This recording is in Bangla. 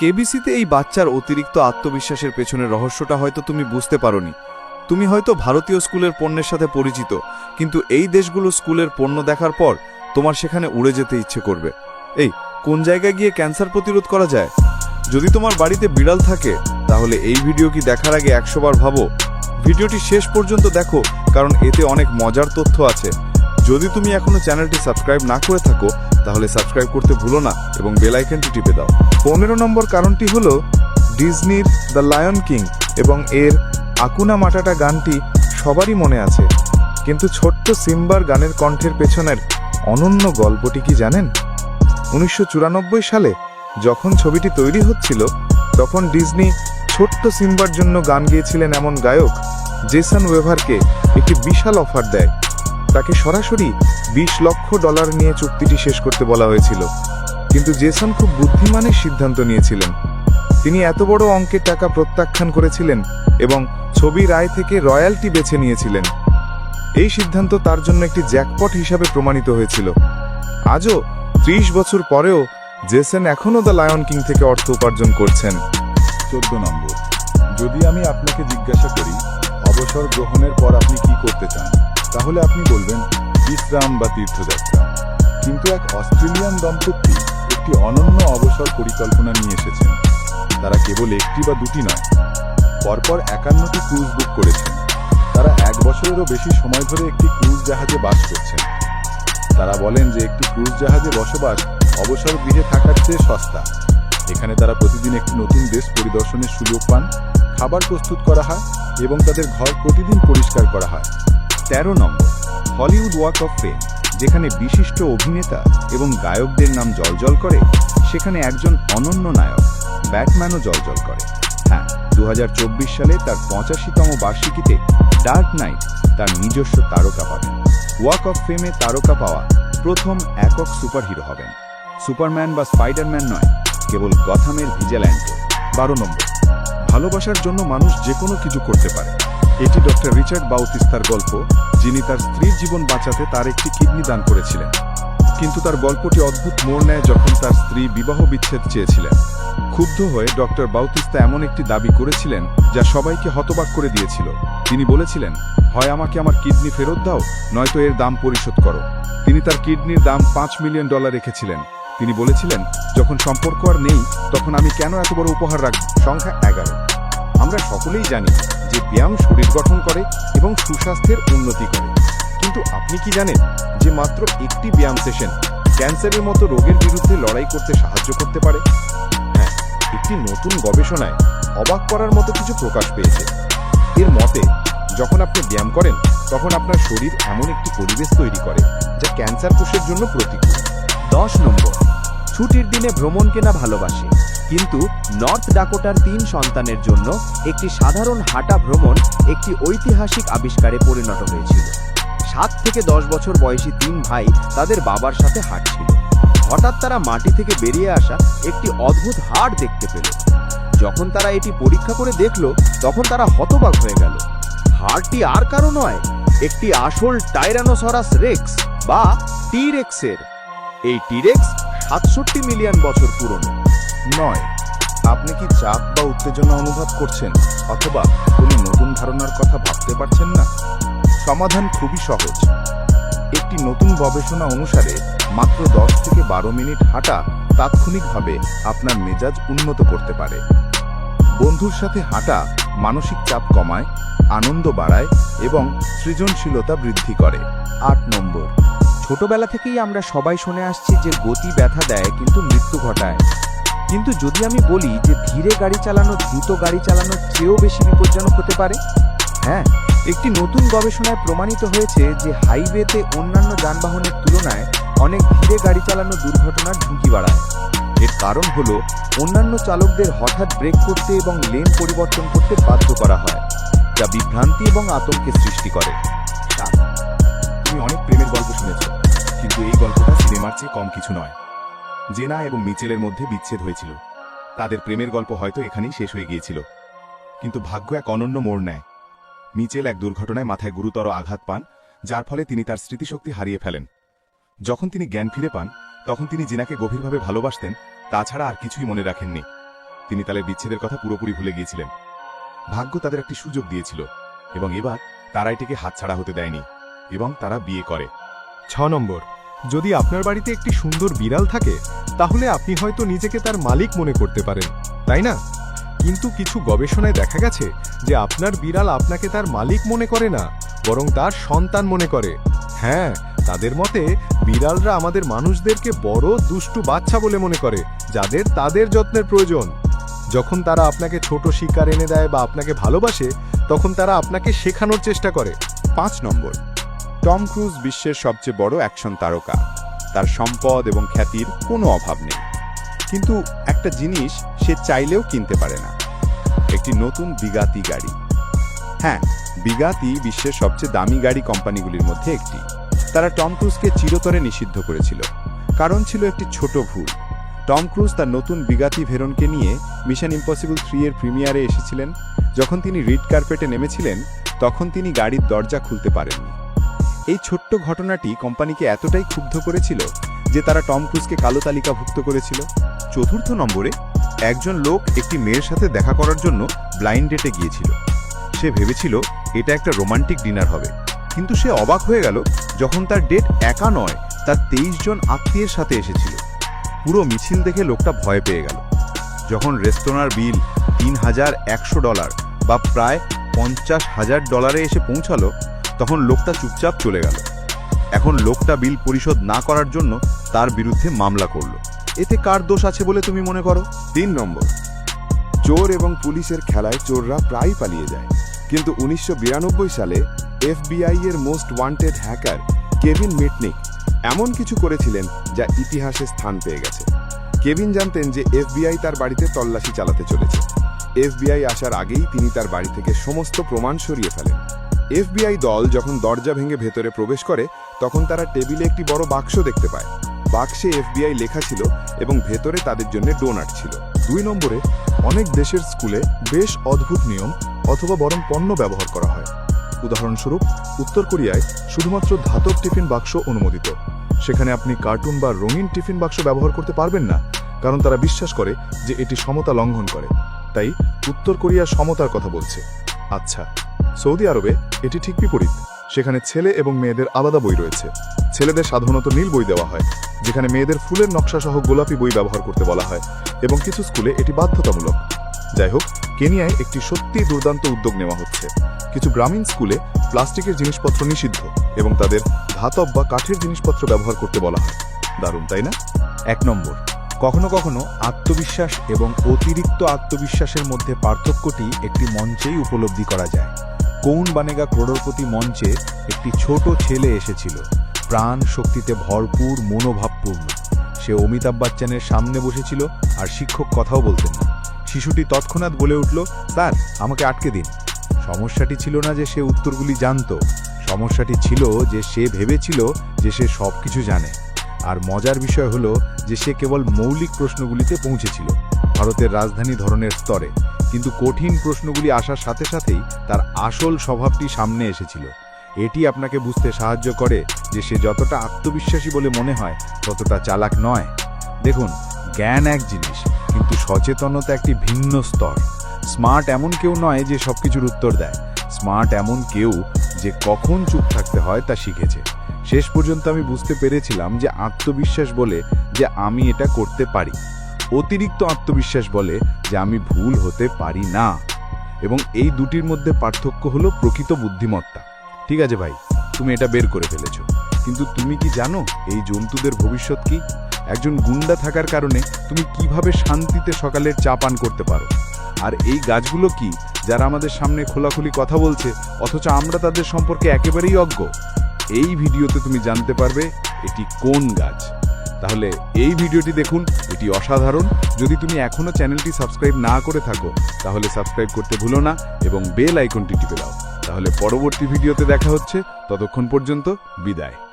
কেবিসিতে এই বাচ্চার অতিরিক্ত আত্মবিশ্বাসের পেছনের রহস্যটা হয়তো তুমি বুঝতে পারোনি। তুমি হয়তো ভারতীয় স্কুলের পণ্যের সাথে পরিচিত, কিন্তু এই দেশগুলো স্কুলের পণ্য দেখার পর তোমার সেখানে উড়ে যেতে ইচ্ছে করবে। এই, কোন জায়গায় গিয়ে ক্যান্সার প্রতিরোধ করা যায়? যদি তোমার বাড়িতে বিড়াল থাকে, তাহলে এই ভিডিও কি দেখার আগে একশো বার ভাবো? ভিডিওটি শেষ পর্যন্ত দেখো, কারণ এতে অনেক মজার তথ্য আছে। যদি তুমি এখনও চ্যানেলটি সাবস্ক্রাইব না করে থাকো তাহলে সাবস্ক্রাইব করতে ভুলো না এবং বেল আইকনটি টিপে দাও। পনেরো নম্বর কারণটি হল ডিজনির দ্য লায়ন কিং এবং এর আকুনা মাটাটা গানটি সবারই মনে আছে। কিন্তু ছোট্ট সিম্বার গানের কণ্ঠের পেছনের অনন্য গল্পটি কি জানেন? উনিশশো চুরানব্বই সালে যখন ছবিটি তৈরি হচ্ছিল, তখন ডিজনি ছোট্ট সিম্বার জন্য গান গেয়েছিলেন এমন গায়ক জেসন ওয়েভারকে একটি বিশাল অফার দেয়। তাকে সরাসরি বিশ লক্ষ ডলার নিয়ে চুক্তিটি শেষ করতে বলা হয়েছিল। কিন্তু জেসন খুব বুদ্ধিমানের সিদ্ধান্ত নিয়েছিলেন। তিনি এত বড় অঙ্কের টাকা প্রত্যাখ্যান করেছিলেন এবং ছবি রায় থেকে রয়্যালটি বেছে নিয়েছিলেন। এই সিদ্ধান্ত তার জন্য একটি জ্যাকপট হিসাবে প্রমাণিত হয়েছিল। আজও ত্রিশ বছর পরেও জেসন এখনও দ্য লায়ন কিং থেকে অর্থ উপার্জন করছেন। চোদ্দ নম্বর, যদি আমি আপনাকে জিজ্ঞাসা করি, অবসর গ্রহণের পর আপনি কি করতে চান? তাহলে আপনি বলবেন, বিশ্রাম বা তীর্থযাত্রা। কিন্তু এক অস্ট্রেলিয়ান দম্পতি একটি অনন্য অবসর পরিকল্পনা নিয়ে এসেছেন। তারা কেবল একটি বা দুটি নয়, পরপর একান্নটি ক্রুজ বুক করেছেন। তারা এক বছরেরও বেশি সময় ধরে একটি ক্রুজ জাহাজে বাস করছেন। তারা বলেন যে একটি ক্রুজ জাহাজে বসবাস অবসর গৃহে থাকার চেয়ে সস্তা। এখানে তারা প্রতিদিন একটি নতুন দেশ পরিদর্শনের সুযোগ পান, খাবার প্রস্তুত করা হয় এবং তাদের ঘর প্রতিদিন পরিষ্কার করা হয়। তেরো নম্বর, হলিউড ওয়াক অফ ফেম, যেখানে বিশিষ্ট অভিনেতা এবং গায়কদের নাম জলজল করে, সেখানে একজন অনন্য নায়ক, ব্যাটম্যানও জলজল করে। হ্যাঁ দু হাজার চব্বিশ সালে তার পঁচাশিতম বার্ষিকীতে ডার্ক নাইট তার নিজস্ব তারকা পাবেন। ওয়াক অফ ফেমে তারকা পাওয়া প্রথম একক সুপারহিরো হবেন। সুপারম্যান বা স্পাইডারম্যান নয়, কেবল গথামের ভিজিল্যান্টে বারো নম্বর, ভালোবাসার জন্য মানুষ যে কোনো কিছু করতে পারে। এটি ডক্টর রিচার্ড বাউতিস্তার গল্প, যিনি তার স্ত্রীর জীবন বাঁচাতে তার একটি কিডনি দান করেছিলেন। কিন্তু তার গল্পটি অদ্ভুত মোড় নেয় যখন তার স্ত্রী বিবাহ বিচ্ছেদ চেয়েছিলেন। ক্ষুব্ধ হয়ে ডক্টর বাউতিস্তা এমন একটি দাবি করেছিলেন, যা সবাইকে হতবাক করে দিয়েছিল। তিনি বলেছিলেন, হয় আমাকে আমার কিডনি ফেরত দাও, নয়তো এর দাম পরিশোধ করো। তিনি তার কিডনির দাম পাঁচ মিলিয়ন ডলার রেখেছিলেন। তিনি বলেছিলেন, যখন সম্পর্ক আর নেই, তখন আমি কেন এত বড় উপহার রাখব? সংখ্যা এগারো। আমরা সকলেই জানি যে ব্যায়াম শরীর গঠন করে এবং সুস্বাস্থ্যের উন্নতি করে। কিন্তু আপনি কি জানেন যে মাত্র একটি ব্যায়াম সেশন ক্যান্সারের মতো রোগের বিরুদ্ধে লড়াই করতে সাহায্য করতে পারে? হ্যাঁ একটি নতুন গবেষণায় অবাক করার মতো কিছু প্রকাশ পেয়েছে। এর মতে, যখন আপনি ব্যায়াম করেন, তখন আপনার শরীর এমন একটি পরিবেশ তৈরি করে যা ক্যান্সার কোষের জন্য প্রতিকূল। দশ নম্বর, ছুটির দিনে ভ্রমণ কেনা ভালোবাসে। কিন্তু নর্থ ডাকোটার তিন সন্তানের জন্য একটি সাধারণ হাঁটা ভ্রমণ একটি ঐতিহাসিক আবিষ্কারে পরিণত হয়েছিল। সাত থেকে দশ বছর বয়সী তিন ভাই তাদের বাবার সাথে হাঁটছিল। হঠাৎ তারা মাটি থেকে বেরিয়ে আসা একটি অদ্ভুত হাড় দেখতে পেল। যখন তারা এটি পরীক্ষা করে দেখল, তখন তারা হতবাক হয়ে গেল। হাড়টি আর কারও নয়, একটি আসল টাইরানোসরাস রেক্স বা টিরেক্সের। এই টিরেক্স সাতষট্টি মিলিয়ন বছর পুরনো। নয়। আপনি কি চাপ বা উত্তেজনা অনুভব করছেন অথবা কোনো নতুন ধারণার কথা ভাবতে পারছেন না? সমাধান খুবই সহজ। একটি নতুন গবেষণা অনুসারে মাত্র দশ থেকে বারো মিনিট হাঁটা তাৎক্ষণিকভাবে আপনার মেজাজ উন্নত করতে পারে। বন্ধুর সাথে হাঁটা মানসিক চাপ কমায়, আনন্দ বাড়ায় এবং সৃজনশীলতা বৃদ্ধি করে। আট নম্বর। ছোটবেলা থেকেই আমরা সবাই শুনে আসছি যে গতি ব্যথা দেয় কিন্তু মৃত্যু ঘটায়। কিন্তু যদি আমি বলি যে ধীরে গাড়ি চালানো, দ্রুত গাড়ি চালানোর চেয়েও বেশি বিপজ্জনক হতে পারে? হ্যাঁ একটি নতুন গবেষণায় প্রমাণিত হয়েছে যে হাইওয়েতে অন্যান্য যানবাহনের তুলনায় অনেক ধীরে গাড়ি চালানো দুর্ঘটনার ঝুঁকি বাড়ায়। এর কারণ হলো অন্যান্য চালকদের হঠাৎ ব্রেক করতে এবং লেন পরিবর্তন করতে বাধ্য করা হয়, যা বিভ্রান্তি এবং আতঙ্কের সৃষ্টি করে। তুমি অনেক প্রেমের গল্প শুনেছ, কিন্তু এই গল্পটা সিনেমার চেয়ে কম কিছু নয়। জেনা এবং মিচেলের মধ্যে বিচ্ছেদ হয়েছিল। তাদের প্রেমের গল্প হয়তো এখানেই শেষ হয়ে গিয়েছিল। কিন্তু ভাগ্য এক অনন্য মোড় নেয়। মিচেল এক দুর্ঘটনায় মাথায় গুরুতর আঘাত পান, যার ফলে তিনি তার স্মৃতিশক্তি হারিয়ে ফেলেন। যখন তিনি জ্ঞান ফিরে পান, তখন তিনি জিনাকে গভীরভাবে ভালোবাসতেন, তাছাড়া আর কিছুই মনে রাখেননি। তিনি তাদের বিচ্ছেদের কথা পুরোপুরি ভুলে গিয়েছিলেন। ভাগ্য তাদের একটি সুযোগ দিয়েছিল, এবং এবার তারা এটিকে হাতছাড়া হতে দেয়নি, এবং তারা বিয়ে করে। ছ নম্বর। যদি আপনার বাড়িতে একটি সুন্দর বিড়াল থাকে, তাহলে আপনি হয়তো নিজেকে তার মালিক মনে করতে পারেন, তাই না? কিন্তু কিছু গবেষণায় দেখা গেছে যে আপনার বিড়াল আপনাকে তার মালিক মনে করে না, বরং তার সন্তান মনে করে। হ্যাঁ তাদের মতে বিড়ালরা আমাদের মানুষদেরকে বড়, দুষ্টু বাচ্চা বলে মনে করে, যাদের তাদের যত্নের প্রয়োজন। যখন তারা আপনাকে ছোট শিকার এনে দেয় বা আপনাকে ভালোবাসে, তখন তারা আপনাকে শেখানোর চেষ্টা করে। পাঁচ নম্বর টম ক্রুজ বিশ্বের সবচেয়ে বড় অ্যাকশন তারকা। তার সম্পদ এবং খ্যাতির কোনো অভাব নেই। কিন্তু একটা জিনিস সে চাইলেও কিনতে পারে না। একটি নতুন বিগাতি গাড়ি। হ্যাঁ বিগাতি বিশ্বের সবচেয়ে দামি গাড়ি কোম্পানিগুলির মধ্যে একটি। তারা টম ক্রুজকে চিরতরে নিষিদ্ধ করেছিল, কারণ ছিল একটি ছোট ভুল। টম ক্রুজ তার নতুন বিগাতি ভেরনকে নিয়ে মিশন ইম্পসিবল থ্রি এর প্রিমিয়ারে এসেছিলেন। যখন তিনি রিড কার্পেটে নেমেছিলেন, তখন তিনি গাড়ির দরজা খুলতে পারেননি। এই ছোট্ট ঘটনাটি কোম্পানিকে এতটাই ক্ষুব্ধ করেছিল যে তারা টম ক্রুজকে কালো তালিকাভুক্ত করেছিল। চতুর্থ নম্বরে, একজন লোক একটি মেয়ের সাথে দেখা করার জন্য ব্লাইন্ড ডেটে গিয়েছিল। সে ভেবেছিল, এটা একটা রোমান্টিক ডিনার হবে। কিন্তু সে অবাক হয়ে গেল যখন তার ডেট একা নয়, তার তেইশ জন আত্মীয়ের সাথে এসেছিল। পুরো মিছিল দেখে লোকটা ভয় পেয়ে গেল। যখন রেস্তোরাঁর বিল তিন হাজার একশো ডলার বা প্রায় পঞ্চাশ হাজার ডলারে এসে পৌঁছালো তখন লোকটা চুপচাপ চলে গেল। এখন লোকটা বিল পরিশোধ না করার জন্য তার বিরুদ্ধে মামলা করল। এতে কার দোষ আছে বলে তুমি মনে করো? তিন নম্বর। চোর এবং পুলিশের খেলায় চোররা প্রায় পালিয়ে যায়। কিন্তু উনিশশো সালে এফবিআই এর most wanted hacker Kevin Mitnick এমন কিছু করেছিলেন যা ইতিহাসে স্থান পেয়ে গেছে। কেভিন জানতেন যে এফবিআই তার বাড়িতে তল্লাশি চালাতে চলেছে। এফবিআই আসার আগেই তিনি তার বাড়ি থেকে সমস্ত প্রমাণ সরিয়ে ফেলেন। এফবিআই দল যখন দরজা ভেঙে ভেতরে প্রবেশ করে, তখন তারা টেবিলে একটি বড় বাক্স দেখতে পায়। বাক্সে এফবিআই লেখা ছিল এবং ভেতরে তাদের জন্য ডোনাট ছিল। দুই নম্বরে, অনেক দেশের স্কুলে বেশ অদ্ভুত নিয়ম অথবা বরং পণ্য ব্যবহার করা হয়। উদাহরণস্বরূপ, উত্তর কোরিয়ায় শুধুমাত্র ধাতব টিফিন বাক্স অনুমোদিত। সেখানে আপনি কার্টুন বা রঙিন টিফিন বাক্স ব্যবহার করতে পারবেন না, কারণ তারা বিশ্বাস করে যে এটি সমতা লঙ্ঘন করে। তাই উত্তর কোরিয়া সমতার কথা বলছে। আচ্ছা সৌদি আরবে এটি ঠিক বিপরীত। সেখানে ছেলে এবং মেয়েদের আলাদা বই রয়েছে। ছেলেদের সাধারণত নীল বই দেওয়া হয়, যেখানে মেয়েদের ফুলের নকশা সহ গোলাপি বই ব্যবহার করতে বলা হয় এবং কিছু স্কুলে এটি বাধ্যতামূলক। যাই হোক, কেনিয়ায় একটি সত্যি দুর্দান্ত উদ্যোগ নেওয়া হচ্ছে। কিছু গ্রামীণ স্কুলে প্লাস্টিকের জিনিসপত্র নিষিদ্ধ এবং তাদের ধাতব বা কাঠের জিনিসপত্র ব্যবহার করতে বলা হয়। দারুণ, তাই না? এক নম্বর। কখনো কখনো আত্মবিশ্বাস এবং অতিরিক্ত আত্মবিশ্বাসের মধ্যে পার্থক্যটি একটি মঞ্চেই উপলব্ধি করা যায়। কৌন বানেগা ক্রোড়পতি মঞ্চে একটি ছোট ছেলে এসেছিল। প্রাণ শক্তিতে ভরপুর, মনোভাবপূর্ণ। সে অমিতাভ বচ্চনের সামনে বসেছিল আর শিক্ষক কথাও বলতেন না। শিশুটি তৎক্ষণাৎ বলে উঠল, স্যার, আমাকে আটকে দিন। সমস্যাটি ছিল না যে সে উত্তরগুলি জানতো। সমস্যাটি ছিল যে সে ভেবেছিল যে সে সব কিছু জানে। আর মজার বিষয় হলো যে সে কেবল মৌলিক প্রশ্নগুলিতে পৌঁছেছিল, ভারতের রাজধানী ধরনের স্তরে। কিন্তু কঠিন প্রশ্নগুলি আসার সাথে সাথেই তার আসল স্বভাবটি সামনে এসেছিল। এটি আপনাকে বুঝতে সাহায্য করে যে সে যতটা আত্মবিশ্বাসী বলে মনে হয়, ততটা চালাক নয়। দেখুন, জ্ঞান এক জিনিস, কিন্তু সচেতনতা একটি ভিন্ন স্তর। স্মার্ট এমন কেউ নয় যে সবকিছুর উত্তর দেয়। স্মার্ট এমন কেউ যে কখন চুপ থাকতে হয় তা শিখেছে। শেষ পর্যন্ত আমি বুঝতে পেরেছিলাম যে আত্মবিশ্বাস বলে যে আমি এটা করতে পারি। অতিরিক্ত আত্মবিশ্বাস বলে যে আমি ভুল হতে পারি না। এবং এই দুটির মধ্যে পার্থক্য হলো প্রকৃত বুদ্ধিমত্তা। ঠিক আছে ভাই, তুমি এটা বের করে ফেলেছ। কিন্তু তুমি কি জানো এই জন্তুদের ভবিষ্যৎ কি? একজন গুন্ডা থাকার কারণে তুমি কীভাবে শান্তিতে সকালের চা পান করতে পারো? আর এই গাছগুলো কি যারা আমাদের সামনে খোলাখুলি কথা বলছে, অথচ আমরা তাদের সম্পর্কে একেবারেই অজ্ঞ? এই ভিডিওতে তুমি জানতে পারবে এটি কোন গাছ। তাহলে এই ভিডিওটি দেখুন, এটি অসাধারণ। যদি তুমি এখনও চ্যানেলটি সাবস্ক্রাইব না করে থাকো, তাহলে সাবস্ক্রাইব করতে ভুলো না এবং বেল আইকনটি টিপে দাও। তাহলে পরবর্তী ভিডিওতে দেখা হচ্ছে, ততক্ষণ পর্যন্ত বিদায়।